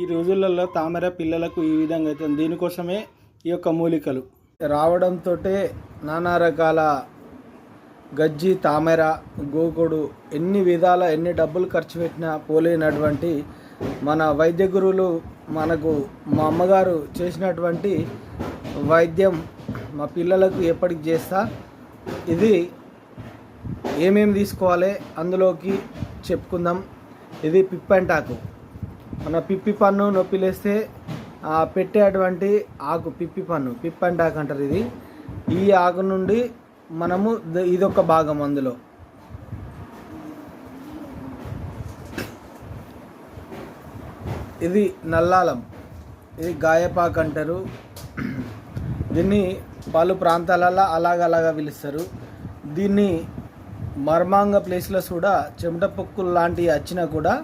ఈ రోజులలో తామర పిల్లలకు ఈ విధంగా అవుతుంది దీనికోసమే ఈ యొక్క మూలికలు. రావడంతో నానా రకాల గజ్జి తామర గోకుడు ఎన్ని విధాల ఎన్ని డబ్బులు ఖర్చు పెట్టినా పోలేనటువంటి మన వైద్య గురువులు మనకు మా అమ్మగారు చేసినటువంటి వైద్యం మా పిల్లలకు ఎప్పటికి చేస్తా. ఇది ఏమేమి తీసుకోవాలి అందులోకి చెప్పుకుందాం. ఇది పిప్పంటాకు. మన పిప్పి పన్ను నొప్పిలేస్తే లేస్తే పెట్టేటువంటి ఆకు పిప్పి పన్ను ఆకు అంటారు ఇది. ఈ ఆకు నుండి మనము ఇదొక భాగం అందులో. ఇది నల్లాలం. ఇది గాయపాకు అంటారు. దీన్ని పలు ప్రాంతాలలో అలాగలాగా పిలుస్తారు. దీన్ని మర్మాంగ ప్లేస్లో కూడా చెమట పొక్కులు లాంటివి వచ్చినా కూడా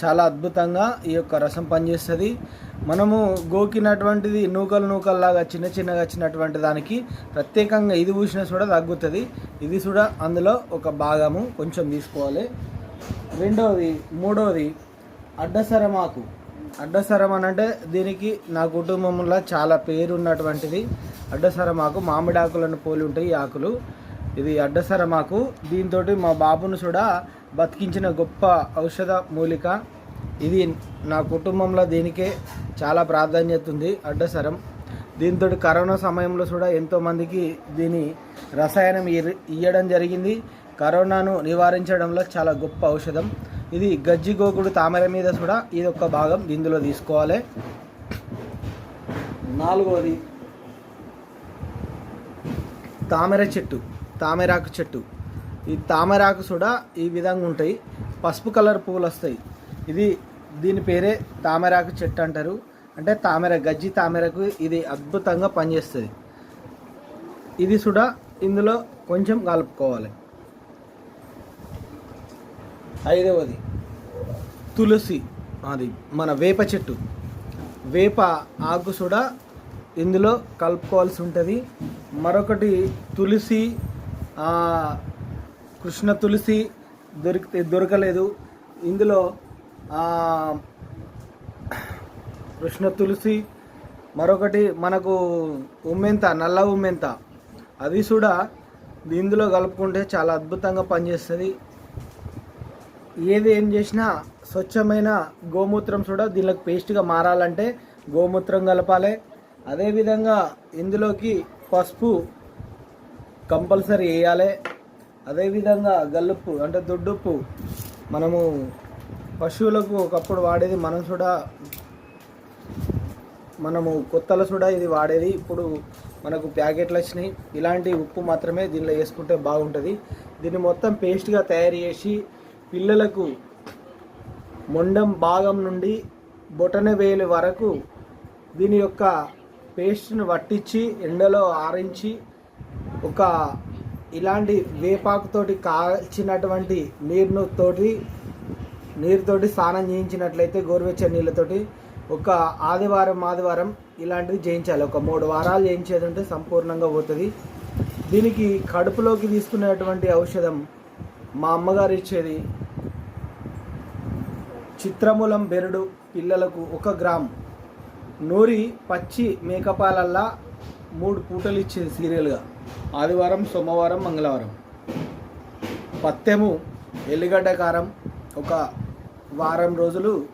చాలా అద్భుతంగా ఈ యొక్క రసం పనిచేస్తుంది. మనము గోకినటువంటిది నూకలు నూకల్లాగా చిన్న చిన్నగా వచ్చినటువంటి దానికి ప్రత్యేకంగా ఇది పూసినా కూడా తగ్గుతుంది. ఇది కూడా అందులో ఒక భాగము కొంచెం తీసుకోవాలి. రెండవది మూడవది అడ్డసరమాకు. అడ్డసరం అని అంటే దీనికి నా కుటుంబంలో చాలా పేరు ఉన్నటువంటిది అడ్డసరమాకు మామిడి ఆకులను పోలి ఉంటాయి ఈ ఆకులు. ఇది అడ్డసరమాకు దీంతో మా బాబును కూడా బతికించిన గొప్ప ఔషధ మూలిక. ఇది నా కుటుంబంలో దీనికే చాలా ప్రాధాన్యత ఉంది అడ్డసరం. దీంతో కరోనా సమయంలో కూడా ఎంతోమందికి దీని రసాయనం ఇయ్యడం జరిగింది. కరోనాను నివారించడంలో చాలా గొప్ప ఔషధం. ఇది గజ్జి గోకుడు తామర మీద కూడా ఇది ఒక భాగం ఇందులో తీసుకోవాలి. నాలుగవది తామర చెట్టు. తామరాకు చెట్టు. ఈ తామరాకు కూడా ఈ విధంగా ఉంటాయి. పసుపు కలర్ పువ్వులు వస్తాయి. ఇది దీని పేరే తామరాకు చెట్టు అంటారు. అంటే తామర గజ్జి తామరకు ఇది అద్భుతంగా పనిచేస్తుంది. ఇది కూడా ఇందులో కొంచెం కలుపుకోవాలి. ఐదవది తులసి అది మన వేప చెట్టు. వేప ఆకు కూడా ఇందులో కలుపుకోవాల్సి ఉంటుంది. మరొకటి తులసి కృష్ణ తులసి దొరికితే దొరకలేదు. ఇందులో ఆ, కృష్ణ తులసి మరొకటి మనకు ఉమ్మెంత నల్ల ఉమ్మెంత. అది కూడా ఇందులో కలుపుకుంటే చాలా అద్భుతంగా పనిచేస్తుంది. ఏది ఏం చేసినా స్వచ్ఛమైన గోమూత్రం కూడా దీనికి పేస్ట్గా మారాలంటే గోమూత్రం కలపాలి. అదేవిధంగా ఇందులోకి పసుపు కంపల్సరీ వేయాలి. అదేవిధంగా గల్లుప్పు అంటే దొడ్డుప్పు మనము పశువులకు ఒకప్పుడు వాడేది మనం కూడా మనము కొత్తల కూడా ఇది వాడేది. ఇప్పుడు మనకు ప్యాకెట్లు వచ్చినాయి. ఇలాంటి ఉప్పు మాత్రమే దీనిలో వేసుకుంటే బాగుంటుంది. దీన్ని మొత్తం పేస్ట్గా తయారు చేసి పిల్లలకు మొండం భాగం నుండి బొటన వేలు వరకు దీని యొక్క పేస్ట్ను పట్టించి ఎండలో ఆరించి ఒక ఇలాంటి వేపాకుతోటి కాల్చినటువంటి నీరును తోటి నీరుతోటి స్నానం చేయించినట్లయితే గోరువెచ్చని నీళ్ళతోటి ఒక ఆదివారం ఆదివారం ఇలాంటివి చేయించాలి. ఒక మూడు వారాలు చేయించేది ఉంటే సంపూర్ణంగా పోతుంది. దీనికి కడుపులోకి తీసుకునేటువంటి ఔషధం మా అమ్మగారు ఇచ్చేది చిత్రమూలం బెరడు పిల్లలకు ఒక గ్రామ్. నూరి పచ్చి మేకపాలల్లా మూడు పూటలు ఇచ్చేది సీరియల్గా. ఆదివారం సోమవారం మంగళవారం. పత్తెము ఎల్లిగడ్డ కారం ఒక వారం రోజులు.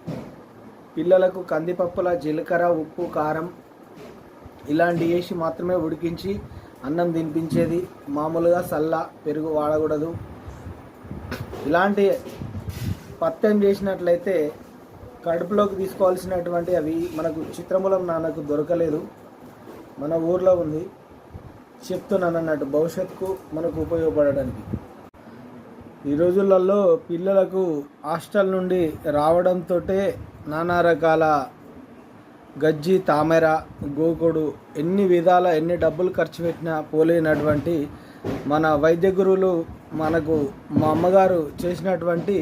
పిల్లలకు కందిపప్పుల జీలకర్ర ఉప్పు కారం ఇలాంటి వేసి మాత్రమే ఉడికించి అన్నం తినిపించేది. మామూలుగా సల్ల పెరుగు వాడకూడదు. ఇలాంటి పత్యం చేసినట్లయితే కడుపులోకి తీసుకోవాల్సినటువంటి అవి మనకు చిత్రమూలం నాన్నకు దొరకలేదు. మన ఊర్లో ఉంది. చెప్తున్నాను అన్నట్టు భవిష్యత్తుకు మనకు ఉపయోగపడడానికి. ఈ రోజులలో పిల్లలకు హాస్టల్ నుండి రావడంతో నానా రకాల గజ్జి తామెర గోకుడు ఎన్ని విధాల ఎన్ని డబ్బులు ఖర్చు పెట్టినా పోలేనటువంటి మన వైద్య గురువులు మనకు మా అమ్మగారు చేసినటువంటి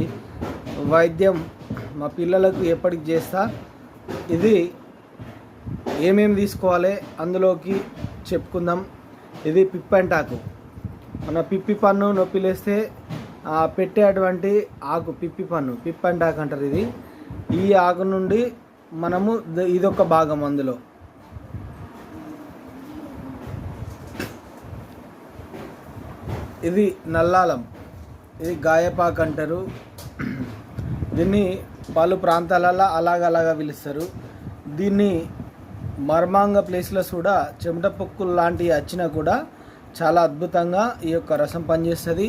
వైద్యం మా పిల్లలకు ఎప్పటికి చేస్తా. ఇది ఏమేమి తీసుకోవాలి అందులోకి చెప్పుకుందాం. ఇది పిప్పంటాకు మన పిప్పి పన్ను నొప్పిలేస్తే లేస్తే పెట్టేటువంటి ఆకు పిప్పి పన్ను. పిప్పంటాకు అంటారు ఇది. ఈ ఆకు నుండి మనము ఇదొక భాగం అందులో. ఇది నల్లాలం. ఇది గాయపాక్ అంటారు. దీన్ని పలు ప్రాంతాలలో అలాగలాగా పిలుస్తారు. దీన్ని మర్మాంగ ప్లేస్లో కూడా చెమట పొక్కులు లాంటివి వచ్చినా కూడా చాలా అద్భుతంగా ఈ యొక్క రసం పనిచేస్తుంది.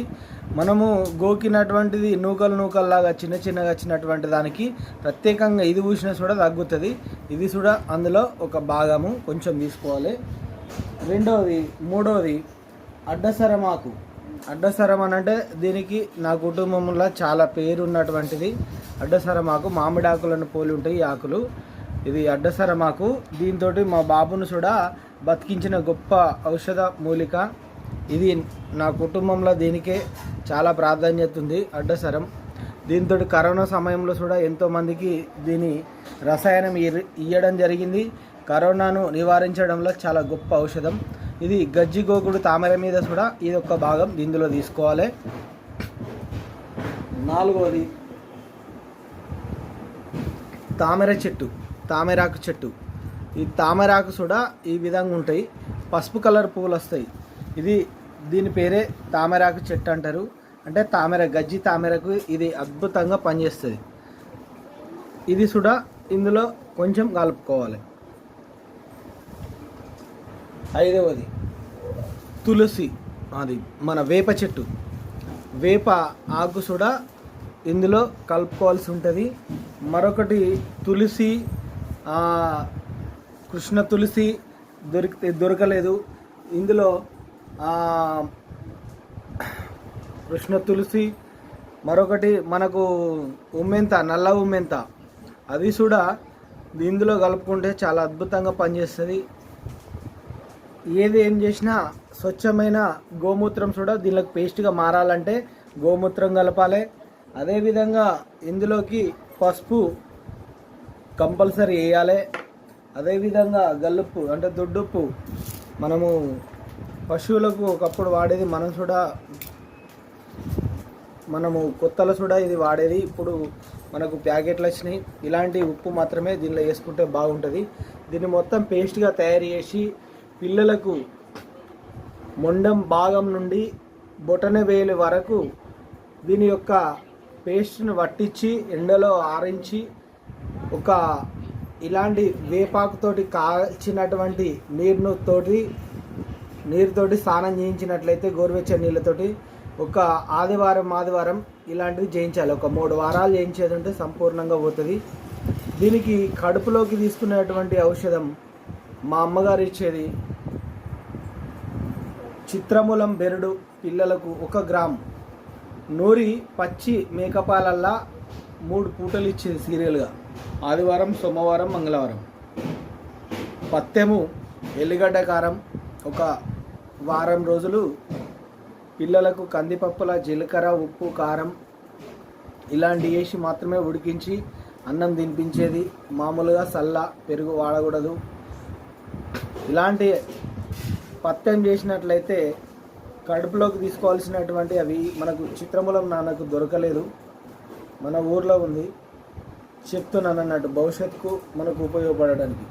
మనము గోకినటువంటిది నూకలు నూకల్లాగా చిన్న చిన్నగా వచ్చినటువంటి దానికి ప్రత్యేకంగా ఇది పూసినా కూడా తగ్గుతుంది. ఇది కూడా అందులో ఒక భాగము కొంచెం తీసుకోవాలి. రెండవది మూడవది అడ్డసరమాకు. అడ్డసరం అని అంటే దీనికి నా కుటుంబంలో చాలా పేరు ఉన్నటువంటిది అడ్డసరమాకు మామిడాకులను పోలి ఉంటాయి ఈ ఆకులు. ఇది అడ్డసరమాకు దీంతో మా బాబును కూడా బతికించిన గొప్ప ఔషధ మూలిక. ఇది నా కుటుంబంలో దీనికే చాలా ప్రాధాన్యత ఉంది అడ్డసరం. దీంతో కరోనా సమయంలో కూడా ఎంతోమందికి దీని రసాయనం ఇయ్యడం జరిగింది. కరోనాను నివారించడంలో చాలా గొప్ప ఔషధం. ఇది గజ్జిగోగుడు తామర మీద కూడా ఇది ఒక భాగం దీనిలో తీసుకోవాలి. నాలుగవది తామర చెట్టు. తామరాకు చెట్టు. ఈ తామరాకు కూడా ఈ విధంగా ఉంటాయి. పసుపు కలర్ పువ్వులు వస్తాయి. ఇది దీని పేరే తామరాకు చెట్టు అంటారు. అంటే తామర గజ్జి తామరకు ఇది అద్భుతంగా పనిచేస్తుంది. ఇది కూడా ఇందులో కొంచెం కలుపుకోవాలి. ఐదవది తులసి అది మన వేప చెట్టు. వేప ఆకు కూడా ఇందులో కలుపుకోవాల్సి ఉంటుంది. మరొకటి తులసి కృష్ణ తులసి దొరికి దొరకలేదు. ఇందులో ఆ, కృష్ణ తులసి మరొకటి మనకు ఉమ్మెంత నల్ల ఉమ్మెంత. అది కూడా ఇందులో కలుపుకుంటే చాలా అద్భుతంగా పనిచేస్తుంది. ఏది ఏం చేసినా స్వచ్ఛమైన గోమూత్రం కూడా దీనికి పేస్ట్గా మారాలంటే గోమూత్రం కలపాలి. అదేవిధంగా ఇందులోకి పసుపు కంపల్సరీ వేయాలి. అదేవిధంగా గల్లుప్పు అంటే దొడ్డుప్పు మనము పశువులకు ఒకప్పుడు వాడేది మనం కూడా మనము కొత్తలో కూడా ఇది వాడేది. ఇప్పుడు మనకు ప్యాకెట్లు వచ్చినాయి. ఇలాంటి ఉప్పు మాత్రమే దీనిలో వేసుకుంటే బాగుంటుంది. దీన్ని మొత్తం పేస్ట్గా తయారు చేసి పిల్లలకు మొండం భాగం నుండి బొటన వేలు వరకు దీని యొక్క పేస్ట్ను పట్టించి ఎండలో ఆరించి ఒక ఇలాంటి వేపాకుతోటి కాల్చినటువంటి నీరును తోటి నీరుతోటి స్నానం చేయించినట్లయితే గోరువెచ్చని నీళ్ళతోటి ఒక ఆదివారం ఆదివారం ఇలాంటివి చేయించాలి. ఒక మూడు వారాలు చేయించేది ఉంటే సంపూర్ణంగా పోతుంది. దీనికి కడుపులోకి తీసుకునేటువంటి ఔషధం మా అమ్మగారు ఇచ్చేది చిత్రమూలం బెరడు పిల్లలకు ఒక గ్రామ్. నూరి పచ్చి మేకపాలల్లా మూడు పూటలు ఇచ్చేది సీరియల్గా. ఆదివారం సోమవారం మంగళవారం. పత్తెము ఎల్లిగడ్డ కారం ఒక వారం రోజులు పిల్లలకు కందిపప్పుల జీలకర్ర ఉప్పు కారం ఇలాంటి వేసి మాత్రమే ఉడికించి అన్నం తినిపించేది. మామూలుగా సల్ల పెరుగు వాడకూడదు. ఇలాంటి పత్యం చేసినట్లయితే కడుపులోకి తీసుకోవాల్సినటువంటి అవి మనకు చిత్రమూలం నాన్నకు దొరకలేదు. మన ఊర్లో ఉంది. చెప్తున్నాను అన్నట్టు భవిష్యత్తుకు మనకు ఉపయోగపడడానికి.